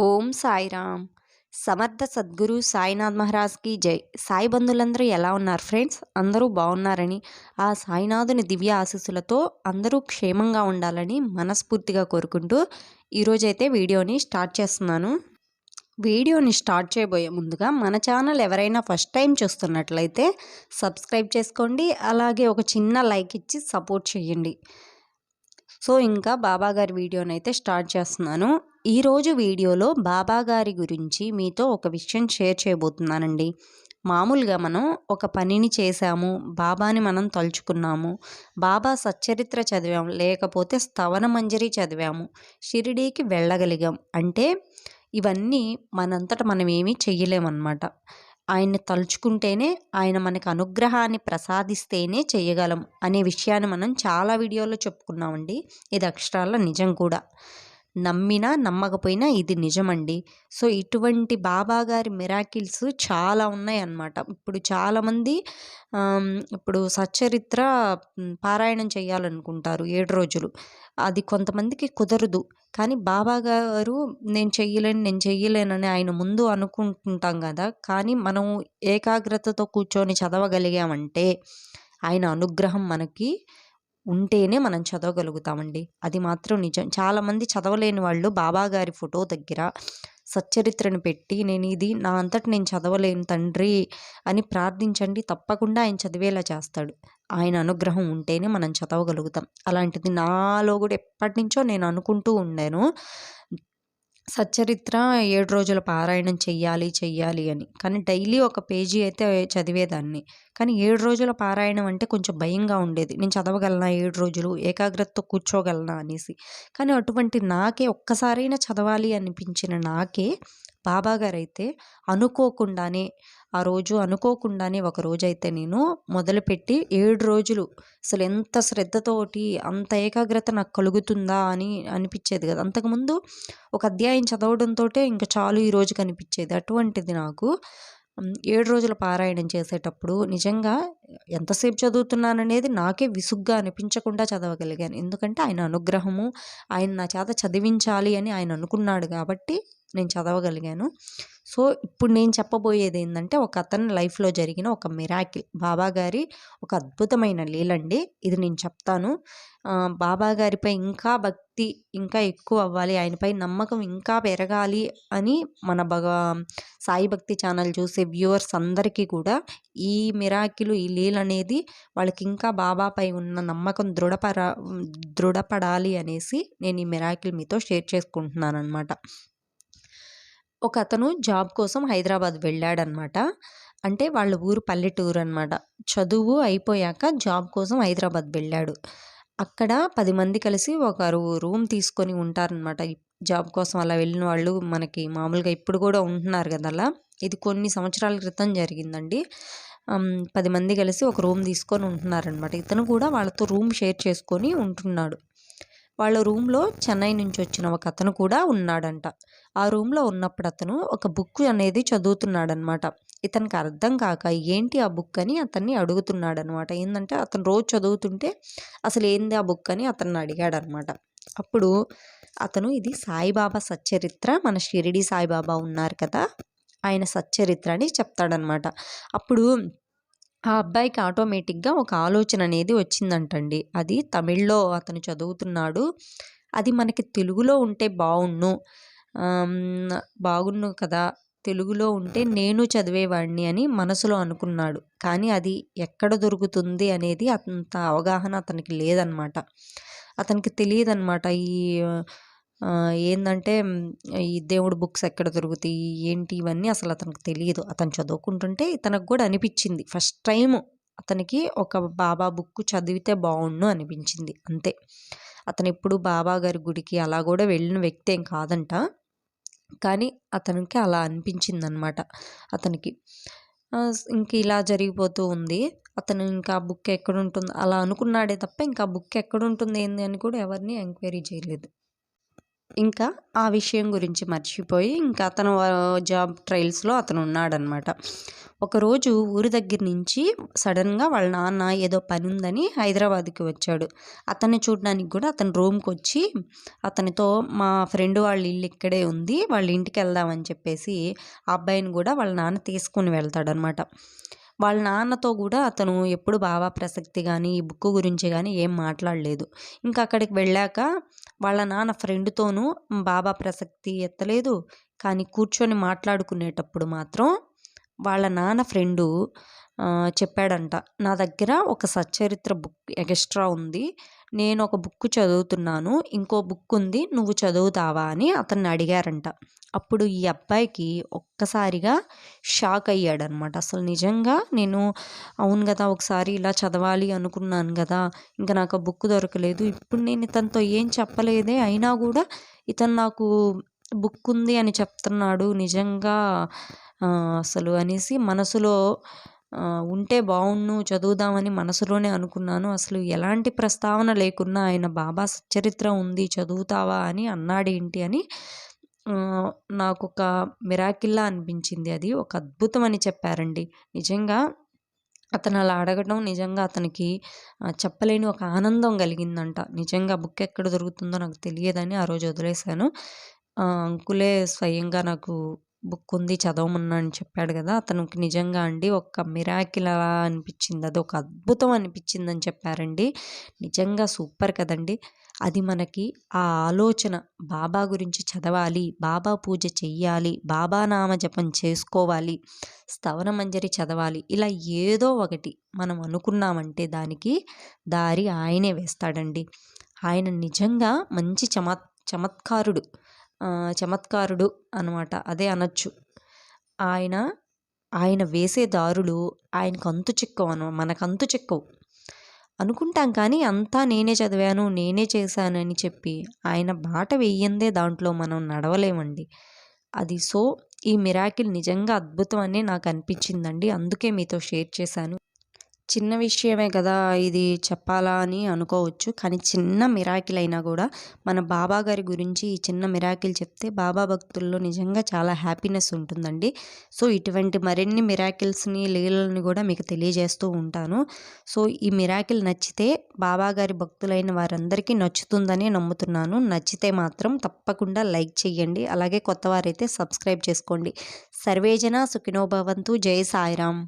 ఓం సాయిరామ్. సమర్థ సద్గురు సాయినాథ్ మహారాజ్కి జై. సాయి బంధువులందరూ ఎలా ఉన్నారు ఫ్రెండ్స్? అందరూ బాగున్నారని ఆ సాయినాథుని దివ్య ఆశీస్సులతో అందరూ క్షేమంగా ఉండాలని మనస్ఫూర్తిగా కోరుకుంటూ ఈరోజైతే వీడియోని స్టార్ట్ చేస్తున్నాను. వీడియోని స్టార్ట్ చేయబోయే ముందుగా మన ఛానల్ ఎవరైనా ఫస్ట్ టైం చూస్తున్నట్లయితే సబ్స్క్రైబ్ చేసుకోండి అలాగే ఒక చిన్న లైక్ ఇచ్చి సపోర్ట్ చేయండి. సో ఇంకా బాబా గారి వీడియోని అయితే స్టార్ట్ చేస్తున్నాను. ఈరోజు వీడియోలో బాబా గారి గురించి మీతో ఒక విషయం షేర్ చేయబోతున్నానండి. మామూలుగా మనం ఒక పనిని చేశాము బాబాని మనం తలుచుకున్నాము బాబా సచ్చరిత్ర చదివాము లేకపోతే స్థవన మంజరి చదివాము షిరిడీకి వెళ్ళగలిగాం అంటే ఇవన్నీ మనంతట మనం ఏమీ చెయ్యలేమన్నమాట. ఆయన్ని తలుచుకుంటేనే ఆయన మనకు అనుగ్రహాన్ని ప్రసాదిస్తేనే చేయగలం అనే విషయాన్ని మనం చాలా వీడియోలో చెప్పుకున్నామండి. ఇది అక్షరాల నిజం కూడా. నమ్మినా నమ్మకపోయినా ఇది నిజమండి. సో ఇటువంటి బాబా గారి మిరాకిల్స్ చాలా ఉన్నాయి అన్నమాట ఇప్పుడు చాలామంది ఇప్పుడు సచ్చరిత్ర పారాయణం చేయాలనుకుంటారు ఏడు రోజులు. అది కొంతమందికి కుదరదు. కానీ బాబా గారు నేను చెయ్యలేను నేను చెయ్యలేనని ఆయన ముందు అనుకుంటుంటాం కదా. కానీ మనం ఏకాగ్రతతో కూర్చొని చదవగలిగామంటే ఆయన అనుగ్రహం మనకి ఉంటేనే మనం చదవగలుగుతామండి. అది మాత్రం నిజం. చాలామంది చదవలేని వాళ్ళు బాబా గారి ఫోటో దగ్గర సచ్చరిత్రను పెట్టి నేను ఇది నా అంతటి నేను చదవలేను తండ్రి అని ప్రార్థించండి. తప్పకుండా ఆయన చదివేలా చేస్తాడు. ఆయన అనుగ్రహం ఉంటేనే మనం చదవగలుగుతాం. అలాంటిది నాలో కూడా ఎప్పటి నుంచో నేను అనుకుంటూ ఉండాను. సచ్చరిత్ర ఏడు రోజుల పారాయణం చెయ్యాలి చెయ్యాలి అని. కానీ డైలీ ఒక పేజీ అయితే చదివేదాన్ని. కానీ ఏడు రోజుల పారాయణం అంటే కొంచెం భయంగా ఉండేది. నేను చదవగలనా ఏడు రోజులు? ఏకాగ్రతతో కూర్చోగలనా అనేసి. కానీ అటువంటి నాకే ఒక్కసారైనా చదవాలి అనిపించిన నాకే బాబాగారు అయితే అనుకోకుండానే ఆ రోజు అనుకోకుండానే ఒక అయితే నేను మొదలుపెట్టి ఏడు రోజులు అసలు ఎంత శ్రద్ధతోటి అంత ఏకాగ్రత నాకు కలుగుతుందా అని అనిపించేది కదా. అంతకుముందు ఒక అధ్యాయం చదవడంతో ఇంకా చాలు ఈ రోజు కనిపించేది. అటువంటిది నాకు. ఏడు రోజుల పారాయణం చేసేటప్పుడు నిజంగా ఎంతసేపు చదువుతున్నాననేది నాకే విసుగ్గా అనిపించకుండా చదవగలిగాను. ఎందుకంటే ఆయన అనుగ్రహము ఆయన నా చేత చదివించాలి అని ఆయన అనుకున్నాడు కాబట్టి నేను చదవగలిగాను. సో ఇప్పుడు నేను చెప్పబోయేది ఏంటంటే ఒక అతని లైఫ్లో జరిగిన ఒక మిరాకిల్. బాబా గారి ఒక అద్భుతమైన లీలండి. ఇది నేను చెప్తాను. బాబా గారిపై ఇంకా భక్తి ఇంకా ఎక్కువ అవ్వాలి. ఆయనపై నమ్మకం ఇంకా పెరగాలి అని మన భగ సాయి భక్తి ఛానల్ చూసే వ్యూవర్స్ అందరికీ కూడా ఈ మిరాకిలు ఈ లీల అనేది వాళ్ళకి ఇంకా బాబాపై ఉన్న నమ్మకం దృఢపర దృఢపడాలి అనేసి నేను ఈ మిరాకిల్ మీతో షేర్ చేసుకుంటున్నాను అనమాట ఒక అతను జాబ్ కోసం హైదరాబాద్ వెళ్ళాడనమాట. అంటే వాళ్ళ ఊరు పల్లెటూరు అనమాట చదువు అయిపోయాక జాబ్ కోసం హైదరాబాద్ వెళ్ళాడు. అక్కడ పది మంది కలిసి ఒక రూమ్ తీసుకొని ఉంటారనమాట జాబ్ కోసం అలా వెళ్ళిన వాళ్ళు మనకి మామూలుగా ఇప్పుడు కూడా ఉంటున్నారు కదా అలా. ఇది కొన్ని సంవత్సరాల క్రితం జరిగిందండి. పది మంది కలిసి ఒక రూమ్ తీసుకొని ఉంటున్నారనమాట ఇతను కూడా వాళ్ళతో రూమ్ షేర్ చేసుకొని ఉంటున్నాడు. వాళ్ళ రూమ్లో చెన్నై నుంచి వచ్చిన ఒక అతను కూడా ఉన్నాడంట. ఆ రూమ్లో ఉన్నప్పుడు అతను ఒక బుక్ అనేది చదువుతున్నాడనమాట ఇతనికి అర్థం కాక ఏంటి ఆ బుక్ అని అతన్ని అడుగుతున్నాడనమాట ఏంటంటే అతను రోజు చదువుతుంటే అసలు ఏంది ఆ బుక్ అని అతన్ని అడిగాడనమాట అప్పుడు అతను ఇది సాయిబాబా సచ్చరిత్ర మన షిరిడి సాయిబాబా ఉన్నారు కదా ఆయన సచ్చరిత్ర అని చెప్తాడనమాట అప్పుడు ఆ అబ్బాయికి ఆటోమేటిక్గా ఒక ఆలోచన అనేది వచ్చిందంటండి. అది తమిళ్ళో అతను చదువుతున్నాడు. అది మనకి తెలుగులో ఉంటే బాగుండు బాగుండు కదా. తెలుగులో ఉంటే నేను చదివేవాడిని అని మనసులో అనుకున్నాడు. కానీ అది ఎక్కడ దొరుకుతుంది అనేది అంత అవగాహన అతనికి లేదనమాట. అతనికి తెలియదన్నమాట ఈ ఏంటంటే ఈ దేవుడు బుక్స్ ఎక్కడ దొరుకుతాయి ఏంటి ఇవన్నీ అసలు అతనికి తెలియదు. అతను చదువుకుంటుంటే తనకు కూడా అనిపించింది. ఫస్ట్ టైం అతనికి ఒక బాబా బుక్ చదివితే బాగుండు అనిపించింది. అంతే. అతను ఎప్పుడు బాబా గారి గుడికి అలా కూడా వెళ్ళిన వ్యక్తి ఏం కాదంట. కానీ అతనికి అలా అనిపించింది అనమాట అతనికి ఇంక ఇలా జరిగిపోతూ ఉంది. అతను ఇంకా బుక్ ఎక్కడ ఉంటుంది? అలా అనుకున్నాడే తప్ప ఇంకా బుక్ ఎక్కడ ఉంటుంది ఏంది అని కూడా ఎవరిని ఎంక్వైరీ చేయలేదు. ఇంకా ఆ విషయం గురించి మర్చిపోయి ఇంకా అతను జాబ్ ట్రయల్స్లో అతను ఉన్నాడనమాట. ఒకరోజు ఊరి దగ్గర నుంచి సడన్గా వాళ్ళ నాన్న ఏదో పని ఉందని హైదరాబాద్కి వచ్చాడు. అతన్ని చూడడానికి కూడా అతని రూమ్కి వచ్చి అతనితో మా ఫ్రెండ్ వాళ్ళ ఇల్లు ఇక్కడే ఉంది వాళ్ళ ఇంటికి వెళ్దామని చెప్పేసి ఆ అబ్బాయిని కూడా వాళ్ళ నాన్న తీసుకుని వెళ్తాడనమాట. వాళ్ళ నాన్నతో కూడా అతను ఎప్పుడు బాబా ప్రసక్తి కానీ ఈ బుక్ గురించి కానీ ఏం మాట్లాడలేదు. ఇంకా అక్కడికి వెళ్ళాక వాళ్ళ నాన్న ఫ్రెండ్తోనూ బాబా ప్రసక్తి ఎత్తలేదు. కానీ కూర్చొని మాట్లాడుకునేటప్పుడు మాత్రం వాళ్ళ నాన్న ఫ్రెండు చెప్పాడంట నా దగ్గర ఒక సచ్చరిత్ర బుక్ ఎక్స్ట్రా ఉంది. నేను ఒక బుక్ చదువుతున్నాను ఇంకో బుక్ ఉంది నువ్వు చదువుతావా? అని అతన్ని అడిగారంట. అప్పుడు ఈ అబ్బాయికి ఒక్కసారిగా షాక్ అయ్యాడనమాట. అసలు నిజంగా నేను అవును కదా ఒకసారి ఇలా చదవాలి అనుకున్నాను కదా ఇంకా నాకు ఆ బుక్ దొరకలేదు. ఇప్పుడు నేను ఇతనితో ఏం చెప్పలేదే అయినా కూడా ఇతను నాకు బుక్ ఉంది అని చెప్తున్నాడు నిజంగా అసలు అనేసి మనసులో ఉంటే బాగుండు చదువుదామని మనసులోనే అనుకున్నాను. అసలు ఎలాంటి ప్రస్తావన లేకున్నా ఆయన బాబా సచ్చరిత్ర ఉంది చదువుతావా అని అన్నాడేంటి అని నాకు ఒక మిరాకిల్లా అనిపించింది అది. ఒక అద్భుతం అని చెప్పారండి. నిజంగా అతను అలా అడగడం నిజంగా అతనికి చెప్పలేని ఒక ఆనందం కలిగిందంట. నిజంగా బుక్ ఎక్కడ దొరుకుతుందో నాకు తెలియదని ఆ రోజు వదిలేశాను. అంకులే స్వయంగా నాకు బుక్ ఉంది చదవమన్నా అని చెప్పాడు కదా అతనికి నిజంగా అండి ఒక మిరాకిల్ అలా అనిపించింది అది ఒక అద్భుతం అనిపించిందని చెప్పారండి. నిజంగా సూపర్ కదండి. అది మనకి ఆ ఆలోచన బాబా గురించి చదవాలి బాబా పూజ చెయ్యాలి బాబా నామ జపం చేసుకోవాలి స్తవన మంజరి చదవాలి ఇలా ఏదో ఒకటి మనం అనుకున్నామంటే దానికి దారి ఆయనే వేస్తాడండి. ఆయన నిజంగా మంచి చమత్ చమత్కారుడు. చమత్కారుడు అనమాట అదే అనొచ్చు. ఆయన ఆయన వేసే దారులు ఆయనకు అంతు చిక్కవు అన మనకు అంతు చిక్కవు. అనుకుంటాం కానీ అంతా నేనే చదివాను నేనే చేశానని చెప్పి ఆయన బాట వేయందే దాంట్లో మనం నడవలేమండి. అది సో ఈ మిరాకిల్ నిజంగా అద్భుతం అనే నాకు అనిపించిందండి. అందుకే మీతో షేర్ చేశాను. చిన్న విషయమే కదా ఇది చెప్పాలా అని అనుకోవచ్చు. కానీ చిన్న మిరాకిల్ అయినా కూడా మన బాబా గారి గురించి ఈ చిన్న మిరాకిల్ చెప్తే బాబా భక్తుల్లో నిజంగా చాలా హ్యాపీనెస్ ఉంటుందండి. సో ఇటువంటి మరిన్ని మిరాకిల్స్ని లీలల్ని కూడా మీకు తెలియజేస్తూ ఉంటాను. సో ఈ మిరాకిల్ నచ్చితే బాబా గారి భక్తులైన వారందరికీ నచ్చుతుందని నమ్ముతున్నాను. నచ్చితే మాత్రం తప్పకుండా లైక్ చేయండి అలాగే కొత్త వారైతే సబ్స్క్రైబ్ చేసుకోండి. సర్వేజన సుఖినోభవంతు జై సాయిరామ్.